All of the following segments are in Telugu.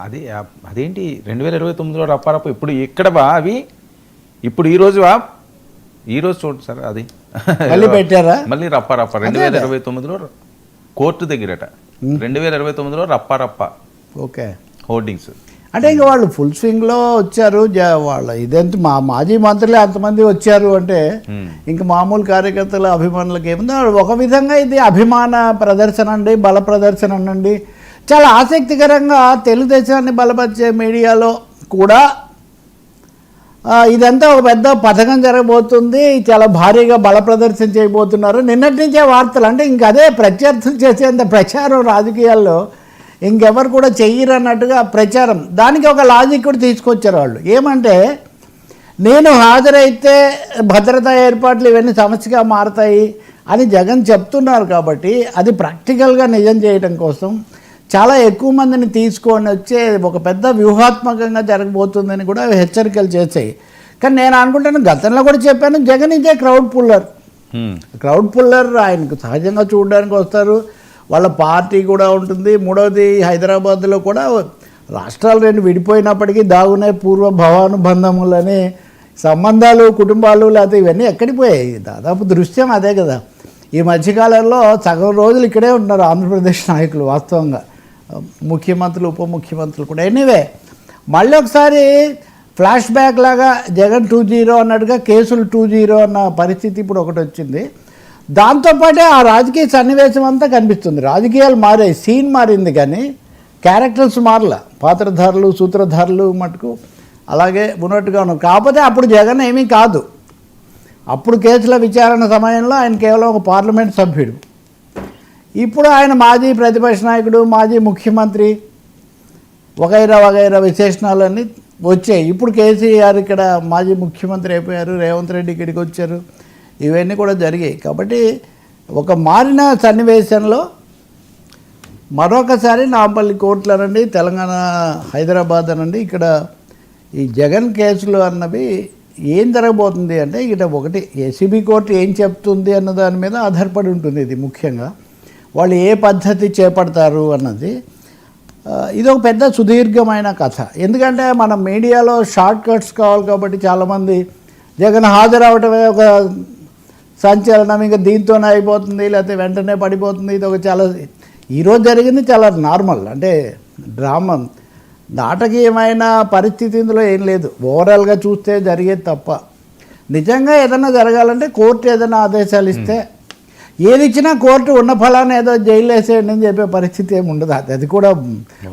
అది అదేంటి? రెండు వేల ఇరవై తొమ్మిదిలో రప్పారప్ప. ఇప్పుడు ఎక్కడ బా అవి. ఇప్పుడు ఈ రోజు వా ఈ రోజు చూడండి సార్ అది. మళ్ళీ పెట్టారా? మళ్ళీ రప్పారప్ప. రెండు వేల ఇరవై తొమ్మిదిలో కోర్టు దగ్గరట. రెండు వేల ఇరవై తొమ్మిదిలో రప్పారప్ప. ఓకే. హోర్డింగ్స్. అంటే ఇంక వాళ్ళు ఫుల్ స్వింగ్లో వచ్చారు. వాళ్ళ ఇదెంత మా మాజీ మంత్రులే అంతమంది వచ్చారు అంటే ఇంక మామూలు కార్యకర్తల అభిమానులకు ఏముందో ఒక విధంగా ఇది అభిమాన ప్రదర్శన అండి బల ప్రదర్శన అనండి చాలా ఆసక్తికరంగా తెలుగుదేశాన్ని బలపరిచే మీడియాలో కూడా ఇదంతా ఒక పెద్ద పథకం జరగబోతుంది. చాలా భారీగా బల ప్రదర్శన చేయబోతున్నారు. నిన్నటి నుంచే వార్తలు అంటే ఇంక అదే ప్రత్యర్థులు చేసేంత ప్రచారం రాజకీయాల్లో ఇంకెవరు కూడా చెయ్యరు అన్నట్టుగా ప్రచారం. దానికి ఒక లాజిక్ కూడా తీసుకొచ్చారు వాళ్ళు. ఏమంటే నేను హాజరైతే భద్రతా ఏర్పాట్లు ఇవన్నీ సమస్యగా మారతాయి అని జగన్ చెప్తున్నారు కాబట్టి అది ప్రాక్టికల్గా నిజం చేయడం కోసం చాలా ఎక్కువ మందిని తీసుకొని వచ్చే ఒక పెద్ద వ్యూహాత్మకంగా జరగబోతుందని కూడా హెచ్చరికలు చేశాయి. కానీ నేను అనుకుంటాను గతంలో కూడా చెప్పాను జగన్ ఇదే క్రౌడ్ పుల్లర్. క్రౌడ్ పుల్లర్ ఆయనకు సహజంగా చూడడానికి వస్తారు. వాళ్ళ పార్టీ కూడా ఉంటుంది. మూడవది హైదరాబాద్లో కూడా రాష్ట్రాలు రెండు విడిపోయినప్పటికీ దాగునే పూర్వ భవానుబంధములని సంబంధాలు కుటుంబాలు లేకపోతే ఇవన్నీ ఎక్కడికి పోయాయి? దాదాపు దృశ్యం అదే కదా. ఈ మధ్యకాలంలో సగం రోజులు ఇక్కడే ఉన్నారు ఆంధ్రప్రదేశ్ నాయకులు వాస్తవంగా. ముఖ్యమంత్రులు ఉప ముఖ్యమంత్రులు కూడా. ఎనీవే మళ్ళీ ఒకసారి ఫ్లాష్ బ్యాక్ లాగా జగన్ టూ జీరో అన్నట్టుగా కేసులు టూ జీరో అన్న పరిస్థితి ఇప్పుడు ఒకటి వచ్చింది. దాంతోపాటే ఆ రాజకీయ సన్నివేశం అంతా కనిపిస్తుంది. రాజకీయాలు మారాయి సీన్ మారింది కానీ క్యారెక్టర్స్ మారల. పాత్రధారులు సూత్రధారులు మటుకు అలాగే ఉన్నట్టుగా ఉన్నాం కాకపోతే అప్పుడు జగన్ ఏమీ కాదు. అప్పుడు కేసుల విచారణ సమయంలో ఆయన కేవలం ఒక పార్లమెంట్ సభ్యుడు. ఇప్పుడు ఆయన మాజీ ప్రతిపక్ష నాయకుడు మాజీ ముఖ్యమంత్రి వగైరా వగైరా విశేషణాలన్నీ వచ్చాయి. ఇప్పుడు కేసీఆర్ ఇక్కడ మాజీ ముఖ్యమంత్రి అయిపోయారు రేవంత్ రెడ్డి ఇక్కడికి వచ్చారు. ఇవన్నీ కూడా జరిగాయి. కాబట్టి ఒక మారిన సన్నివేశంలో మరొకసారి నాంపల్లి కోర్టులు అనండి తెలంగాణ హైదరాబాద్ అనండి ఇక్కడ ఈ జగన్ కేసులు అన్నవి ఏం జరగబోతుంది అంటే ఇక్కడ ఒకటి ఏసీబీ కోర్టు ఏం చెప్తుంది అన్న దాని మీద ఆధారపడి ఉంటుంది ఇది ముఖ్యంగా. వాళ్ళు ఏ పద్ధతి చేపడతారు అన్నది ఇది ఒక పెద్ద సుదీర్ఘమైన కథ. ఎందుకంటే మన మీడియాలో షార్ట్ కట్స్ కావాలి కాబట్టి చాలామంది జగన్ హాజరవటమే ఒక సంచలనం ఇంకా దీంతోనే అయిపోతుంది లేకపోతే వెంటనే పడిపోతుంది ఇది ఒక చాలా ఈరోజు జరిగింది చాలా నార్మల్. అంటే డ్రామా. నాటకీయమైన పరిస్థితి ఇందులో ఏం లేదు. ఓవరాల్గా చూస్తే జరిగేది తప్ప. నిజంగా ఏదైనా జరగాలంటే కోర్టు ఏదైనా ఆదేశాలు ఇస్తే ఏది ఇచ్చినా కోర్టు ఉన్న ఫలాన్ని ఏదో జైలు వేసేయండి అని చెప్పే పరిస్థితి ఏమి ఉండదు. అది అది కూడా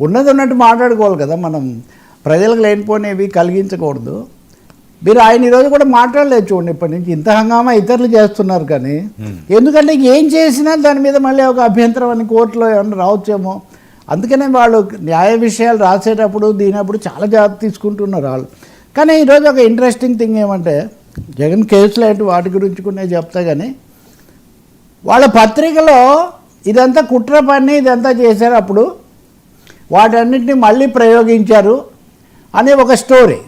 ఉన్నది ఉన్నట్టు మాట్లాడుకోవాలి కదా మనం. ప్రజలకు లేనిపోయినవి కలిగించకూడదు. మీరు ఆయన ఈరోజు కూడా మాట్లాడలేదు చూడండి ఇప్పటి నుంచి. ఇంత హంగామా ఇతరులు చేస్తున్నారు కానీ. ఎందుకంటే ఏం చేసినా దాని మీద మళ్ళీ ఒక అభ్యంతరం అని కోర్టులో ఏమన్నా రావచ్చేమో. అందుకనే వాళ్ళు న్యాయ విషయాలు రాసేటప్పుడు దీనప్పుడు చాలా జాగ్రత్త తీసుకుంటున్నారు వాళ్ళు. కానీ ఈరోజు ఒక ఇంట్రెస్టింగ్ థింగ్ ఏమంటే జగన్ కేసులు వాటి గురించి కూడా నేను చెప్తా కానీ వాళ్ళ పత్రికలో ఇదంతా కుట్ర పని ఇదంతా చేశారు అప్పుడు. వాటన్నిటిని మళ్ళీ ప్రయోగించారు అనే ఒక స్టోరీ.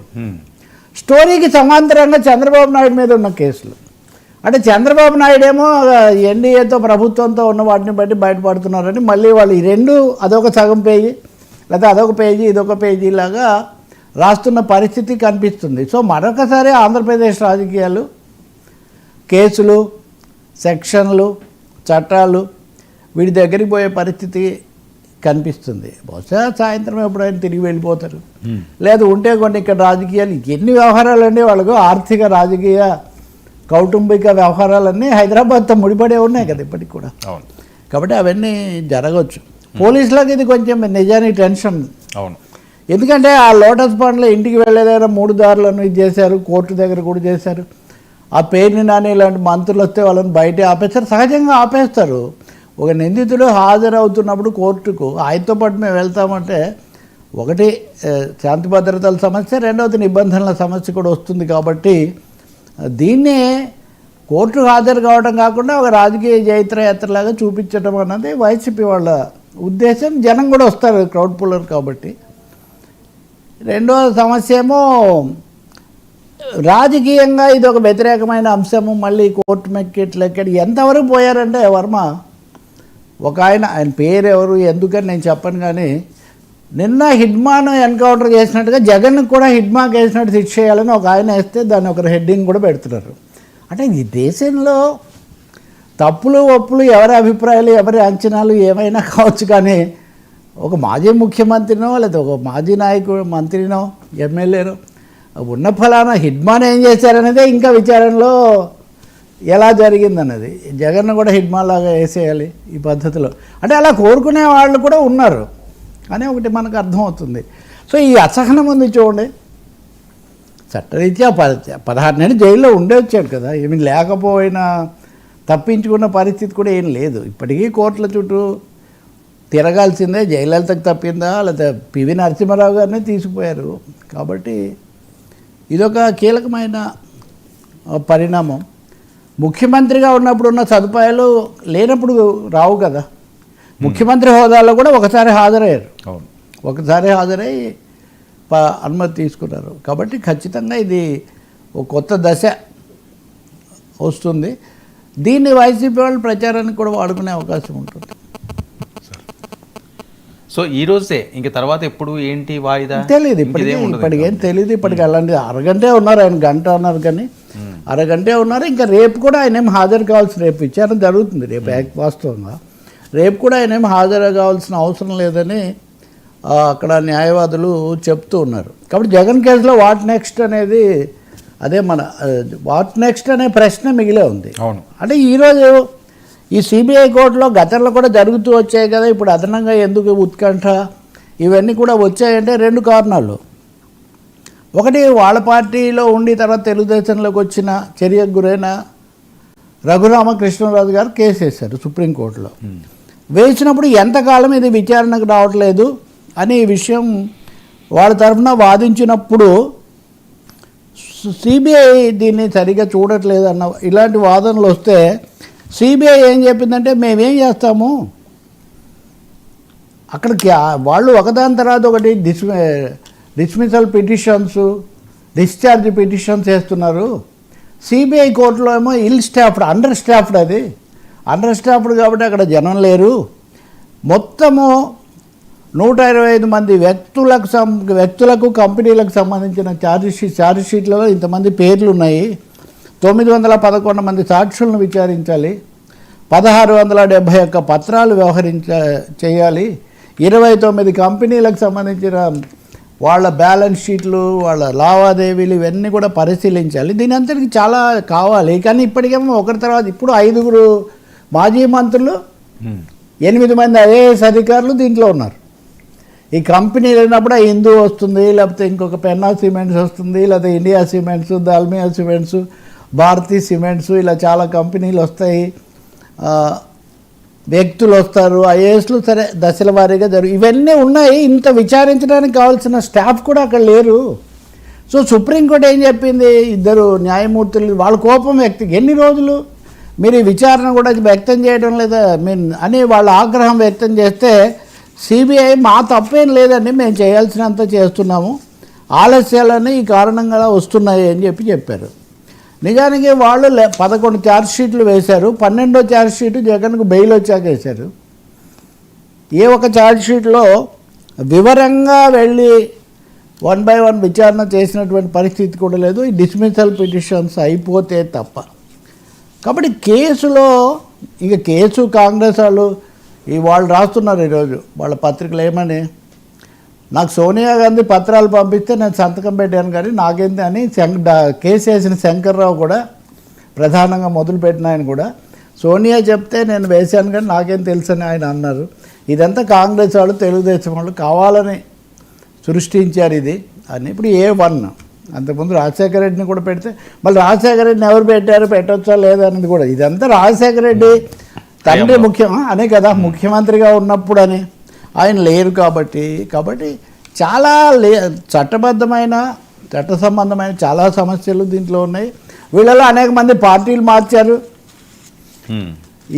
స్టోరీకి సమాంతరంగా చంద్రబాబు నాయుడు మీద ఉన్న కేసులు. అంటే చంద్రబాబు నాయుడు ఏమో ఎన్డీఏతో ప్రభుత్వంతో ఉన్న వాటిని బట్టి బయటపడుతున్నారని మళ్ళీ వాళ్ళు ఈ రెండు అదొక సగం పేజీ లేదా అదొక పేజీ ఇదొక పేజీ లాగా రాస్తున్న పరిస్థితి కనిపిస్తుంది. సో మరొకసారి ఆంధ్రప్రదేశ్ రాజకీయాలు కేసులు సెక్షన్లు చట్టాలు వీడి దగ్గరికి పోయే పరిస్థితి కనిపిస్తుంది. బహుశా సాయంత్రం ఎప్పుడైనా తిరిగి వెళ్ళిపోతారు. లేదు ఉంటే కొన్ని ఇక్కడ రాజకీయాలు ఎన్ని వ్యవహారాలు అండి వాళ్ళకు? ఆర్థిక రాజకీయ కౌటుంబిక వ్యవహారాలన్నీ హైదరాబాద్తో ముడిపడే ఉన్నాయి కదా ఇప్పటికి కూడా. అవును. కాబట్టి అవన్నీ జరగవచ్చు. పోలీసులకు ఇది కొంచెం నిజానికి టెన్షన్. అవును. ఎందుకంటే ఆ లోటస్ పాండ్లో ఇంటికి వెళ్ళే దగ్గర మూడు దారులను ఇది చేశారు కోర్టు దగ్గర కూడా చేశారు. ఆ పేరుని నాని ఇలాంటి మంత్రులు వస్తే వాళ్ళని బయట ఆపేస్తారు. సహజంగా ఆపేస్తారు. ఒక నిందితుడు హాజరవుతున్నప్పుడు కోర్టుకు ఆయనతో పాటు మేము వెళ్తామంటే ఒకటి శాంతి భద్రతల సమస్య రెండవది నిబంధనల సమస్య కూడా వస్తుంది కాబట్టి దీన్ని కోర్టు హాజరు కావడం కాకుండా ఒక రాజకీయ జైత్రయాత్రలాగా చూపించడం అన్నది వైసీపీ వాళ్ళ ఉద్దేశం. జనం కూడా వస్తారు క్రౌడ్ పుల్లర్ కాబట్టి. రెండవ సమస్య ఏమో రాజకీయంగా ఇది ఒక వ్యతిరేకమైన అంశము. మళ్ళీ కోర్టు మెక్కెట్లెక్కడి. ఎంతవరకు పోయారంటే వర్మ ఒక ఆయన ఆయన పేరు ఎవరు ఎందుకని నేను చెప్పను కానీ నిన్న హిడ్మాను ఎన్కౌంటర్ చేసినట్టుగా జగన్ కూడా హిడ్మాకి వేసినట్టు శిక్ష చేయాలని ఒక ఆయన వేస్తే దాన్ని ఒక హెడ్డింగ్ కూడా పెడుతున్నారు. అంటే ఈ దేశంలో తప్పులు ఒప్పులు ఎవరి అభిప్రాయాలు ఎవరి అంచనాలు ఏమైనా కావచ్చు కానీ ఒక మాజీ ముఖ్యమంత్రినో లేదా ఒక మాజీ నాయకుడు మంత్రినో ఎమ్మెల్యేనో ఉన్న ఫలానా హిడ్మాన్ ఏం చేశారనేదే ఇంకా విచారణలో ఎలా జరిగిందన్నది. జగన్ కూడా హిడ్మాన్ లాగా వేసేయాలి ఈ పద్ధతిలో. అంటే అలా కోరుకునే వాళ్ళు కూడా ఉన్నారు. అని ఒకటి మనకు అర్థమవుతుంది. సో ఈ అసహనం ఉంది చూడండి. చట్టరీత్యా పద పదహారు నెలలు జైల్లో ఉండే వచ్చాడు కదా ఏమి లేకపోయినా తప్పించుకున్న పరిస్థితి కూడా ఏం లేదు. ఇప్పటికీ కోర్టుల చుట్టూ తిరగాల్సిందే. జయలలితకు తప్పిందా? లేకపోతే పివి నరసింహారావు గారిని తీసుకుపోయారు. కాబట్టి ఇదొక కీలకమైన పరిణామం. ముఖ్యమంత్రిగా ఉన్నప్పుడు ఉన్న సదుపాయాలు లేనప్పుడు రావు కదా. ముఖ్యమంత్రి హోదాలో కూడా ఒకసారి హాజరయ్యారు. అవును. ఒకసారి హాజరై అనుమతి తీసుకున్నారు. కాబట్టి ఖచ్చితంగా ఇది ఒక కొత్త దశ వస్తుంది. దీన్ని వైసీపీ వాళ్ళు ప్రచారానికి కూడా వాడుకునే అవకాశం ఉంటుంది. సో ఈ రోజే ఇంక తర్వాత ఎప్పుడు ఏంటి వాయిదా? తెలియదు ఇప్పటికే ఇప్పటికేం తెలియదు ఇప్పటికి అలాంటి అరగంటే ఉన్నారు ఆయన గంట అన్నారు కానీ అరగంటే ఉన్నారు. ఇంకా రేపు కూడా ఆయన ఏం హాజరు కావాల్సిన రేపు విచారణ జరుగుతుంది. రేపు వాస్తవంగా. రేపు కూడా ఆయన ఏం హాజరు కావాల్సిన అవసరం లేదని అక్కడ న్యాయవాదులు చెప్తూ ఉన్నారు. కాబట్టి జగన్ కేసులో వాట్ నెక్స్ట్ అనేది అదే మన వాట్ నెక్స్ట్ అనే ప్రశ్న మిగిలే ఉంది. అవును. అంటే ఈరోజు ఈ సిబిఐ కోర్టులో గతంలో కూడా జరుగుతూ వచ్చాయి కదా ఇప్పుడు అదనంగా ఎందుకు ఉత్కంఠ? ఇవన్నీ కూడా వచ్చాయంటే రెండు కారణాలు. ఒకటి వాళ్ళ పార్టీలో ఉండి తర్వాత తెలుగుదేశంలోకి వచ్చిన చర్యకు గురైన రఘురామకృష్ణరాజు గారు కేసు వేశారు సుప్రీంకోర్టులో. వేసినప్పుడు ఎంతకాలం ఇది విచారణకు రావట్లేదు అని ఈ విషయం వాళ్ళ తరఫున వాదించినప్పుడు సిబిఐ దీన్ని సరిగా చూడట్లేదు అన్న ఇలాంటి వాదనలు వస్తే సిబిఐ ఏం చెప్పిందంటే మేమేం చేస్తాము? అక్కడికి వాళ్ళు ఒకదాని తర్వాత ఒకటి dis dismissal petitions discharge petitions వేస్తున్నారు. సిబిఐ కోర్టులో ఏమో ఇల్ స్టాఫ్డ్ అండర్ స్టాఫ్డ్ అది. అండర్ స్టాఫ్డ్ కాబట్టి అక్కడ జనం లేరు. మొత్తము నూట ఇరవై ఐదు మంది వ్యక్తులకు సం వ్యక్తులకు కంపెనీలకు సంబంధించిన ఛార్జ్ షీట్ ఛార్జ్ షీట్లలో ఇంతమంది పేర్లు ఉన్నాయి. తొమ్మిది వందల పదకొండు మంది సాక్షులను విచారించాలి పదహారు వందల డెబ్భై ఒక్క పత్రాలు వ్యవహరించ చేయాలి ఇరవై తొమ్మిది కంపెనీలకు సంబంధించిన వాళ్ళ బ్యాలెన్స్ షీట్లు వాళ్ళ లావాదేవీలు ఇవన్నీ కూడా పరిశీలించాలి. దీని అంతటికి చాలా కావాలి. కానీ ఇప్పటికేమో ఒకరి తర్వాత ఇప్పుడు ఐదుగురు మాజీ మంత్రులు. ఎనిమిది మంది ఐఏఎస్ అధికారులు దీంట్లో ఉన్నారు. ఈ కంపెనీ లేనప్పుడు హిందూ వస్తుంది లేకపోతే ఇంకొక పెన్నా సిమెంట్స్ వస్తుంది లేకపోతే India cements Dalmia cements Bharathi cements ఇలా చాలా కంపెనీలు వస్తాయి. వ్యక్తులు వస్తారు. ఐఏఎస్లు సరే దశల వారీగా జరుగు ఇవన్నీ ఉన్నాయి. ఇంత విచారించడానికి కావాల్సిన స్టాఫ్ కూడా అక్కడ లేరు. సో సుప్రీంకోర్టు ఏం చెప్పింది? ఇద్దరు న్యాయమూర్తులు వాళ్ళ కోపం వ్యక్తి ఎన్ని రోజులు? మీరు ఈ విచారణ కూడా వ్యక్తం చేయడం లేదా? మీన్ అని వాళ్ళ ఆగ్రహం వ్యక్తం చేస్తే సిబిఐ మా తప్పేం లేదండి. మేము చేయాల్సినంత చేస్తున్నాము. ఆలస్యాలని ఈ కారణంగా వస్తున్నాయి అని చెప్పి చెప్పారు. నిజానికి వాళ్ళు లే- పదకొండు ఛార్జ్ షీట్లు వేశారు పన్నెండో ఛార్జ్ షీటు జగన్కు బెయిల్ వచ్చాక వేశారు. ఏ ఒక ఛార్జ్ షీట్లో వివరంగా వెళ్ళి వన్ బై వన్ విచారణ చేసినటువంటి పరిస్థితి కూడా లేదు. ఈ డిస్మిసల్ పిటిషన్స్ అయిపోతే తప్ప. కాబట్టి కేసులో ఇక కేసు కాంగ్రెస్ వాళ్ళు ఈ వాళ్ళు రాస్తున్నారు ఈరోజు. వాళ్ళ పత్రికలు ఏమని? నాకు సోనియా గాంధీ పత్రాలు పంపిస్తే నేను సంతకం పెట్టాను కానీ నాకేంది అని కేసు వేసిన శంకర్రావు కూడా ప్రధానంగా మొదలుపెట్టిన ఆయన కూడా. సోనియా చెప్తే నేను వేశాను కానీ నాకేం తెలుసు అని ఆయన అన్నారు. ఇదంతా కాంగ్రెస్ వాళ్ళు తెలుగుదేశం వాళ్ళు కావాలని సృష్టించారు ఇది అని. ఇప్పుడు ఏ వన్? అంతకుముందు రాజశేఖర రెడ్డిని కూడా పెడితే మళ్ళీ రాజశేఖర రెడ్డిని ఎవరు పెట్టారు పెట్టొచ్చా లేదా అనేది కూడా. ఇదంతా రాజశేఖర రెడ్డి తండ్రి ముఖ్యం అనే కదా ముఖ్యమంత్రిగా ఉన్నప్పుడు అని ఆయన లేరు కాబట్టి కాబట్టి చాలా లే చట్టబద్ధమైన చట్ట సంబంధమైన చాలా సమస్యలు దీంట్లో ఉన్నాయి. వీళ్ళలో అనేక మంది పార్టీలు మార్చారు.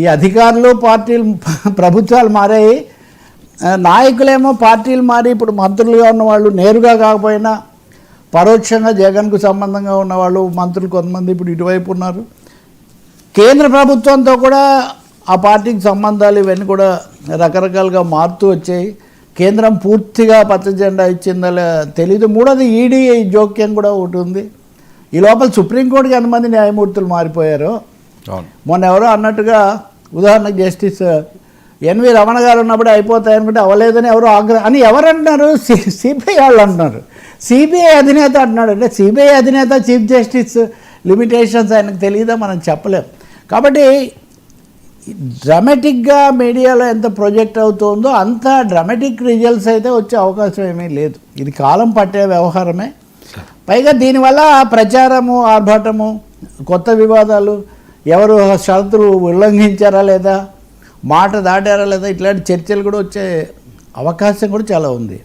ఈ అధికారులు పార్టీలు ప్రభుత్వాలు మారాయి. నాయకులేమో పార్టీలు మారి ఇప్పుడు మంత్రులుగా ఉన్న వాళ్ళు నేరుగా కాకపోయినా పరోక్షంగా జగన్కు సంబంధంగా ఉన్న వాళ్ళు మంత్రులు కొంతమంది ఇప్పుడు ఇటువైపు ఉన్నారు. కేంద్ర ప్రభుత్వంతో కూడా ఆ పార్టీకి సంబంధాలు ఇవన్నీ కూడా రకరకాలుగా మారుతూ వచ్చాయి. కేంద్రం పూర్తిగా పచ్చ జెండా ఇచ్చిందా తెలీదు. మూడోది ఈడీ జోక్యం కూడా ఒకటి ఉంది. ఈ లోపల సుప్రీంకోర్టుకి ఎంతమంది న్యాయమూర్తులు మారిపోయారు. మొన్న ఎవరో అన్నట్టుగా ఉదాహరణకు జస్టిస్ ఎన్వి రమణ గారు ఉన్నప్పుడు అయిపోతాయి అనుకుంటే అవ్వలేదని ఎవరు ఆగ్రహం అని ఎవరు అంటున్నారు సి- సిబిఐ వాళ్ళు అంటున్నారు. సిబిఐ అధినేత అంటున్నాడు. అంటే సిబిఐ అధినేత చీఫ్ జస్టిస్ లిమిటేషన్స్ ఆయనకు తెలియదా మనం చెప్పలేం. కాబట్టి డ్రామాటిక్గా మీడియాలో ఎంత ప్రొజెక్ట్ అవుతుందో అంత డ్రామాటిక్ రిజల్ట్స్ అయితే వచ్చే అవకాశం ఏమీ లేదు. ఇది కాలం పట్టే వ్యవహారమే. పైగా దీనివల్ల ప్రచారము ఆర్భాటము కొత్త వివాదాలు ఎవరు షరతులు ఉల్లంఘించారా లేదా మాట దాటారా లేదా ఇట్లాంటి చర్చలు కూడా వచ్చే అవకాశం కూడా చాలా ఉంది.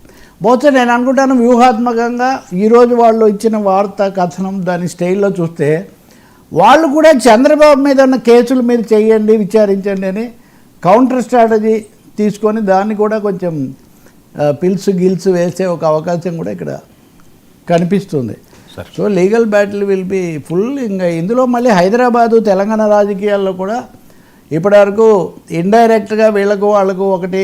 బహుశా నేను అనుకుంటాను వ్యూహాత్మకంగా ఈరోజు వాళ్ళు ఇచ్చిన వార్త కథనం దాని స్టైల్లో చూస్తే వాళ్ళు కూడా చంద్రబాబు మీద ఉన్న కేసులు మీరు చేయండి విచారించండి అని కౌంటర్ స్ట్రాటజీ తీసుకొని దాన్ని కూడా కొంచెం పిల్సు గిల్సు వేసే ఒక అవకాశం కూడా ఇక్కడ కనిపిస్తుంది. So legal battle will be full ఇంకా ఇందులో మళ్ళీ హైదరాబాదు తెలంగాణ రాజకీయాల్లో కూడా ఇప్పటివరకు ఇండైరెక్ట్గా వీళ్ళకు వాళ్ళకు ఒకటి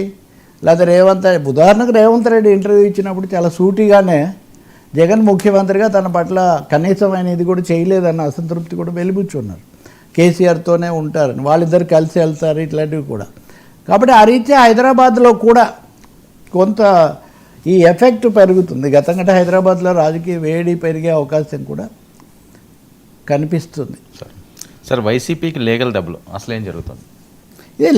లేదా రేవంత్ ఉదాహరణకు రేవంత్ రెడ్డి ఇంటర్వ్యూ ఇచ్చినప్పుడు చాలా సూటిగానే జగన్ ముఖ్యమంత్రిగా తన పట్ల కనీసం ఆయన ఇది కూడా చేయలేదన్న అసంతృప్తి కూడా వెలిబుచ్చున్నారు. కేసీఆర్తోనే ఉంటారని వాళ్ళిద్దరు కలిసి వెళ్తారు ఇట్లాంటివి కూడా. కాబట్టి ఆ రీత్యా హైదరాబాద్లో కూడా కొంత ఈ ఎఫెక్ట్ పెరుగుతుంది. గతం కంటే హైదరాబాద్లో రాజకీయ వేడి పెరిగే అవకాశం కూడా కనిపిస్తుంది. సార్ సార్ వైసీపీకి లీగల్ డబ్బులు అసలు ఏం జరుగుతుంది ఇదే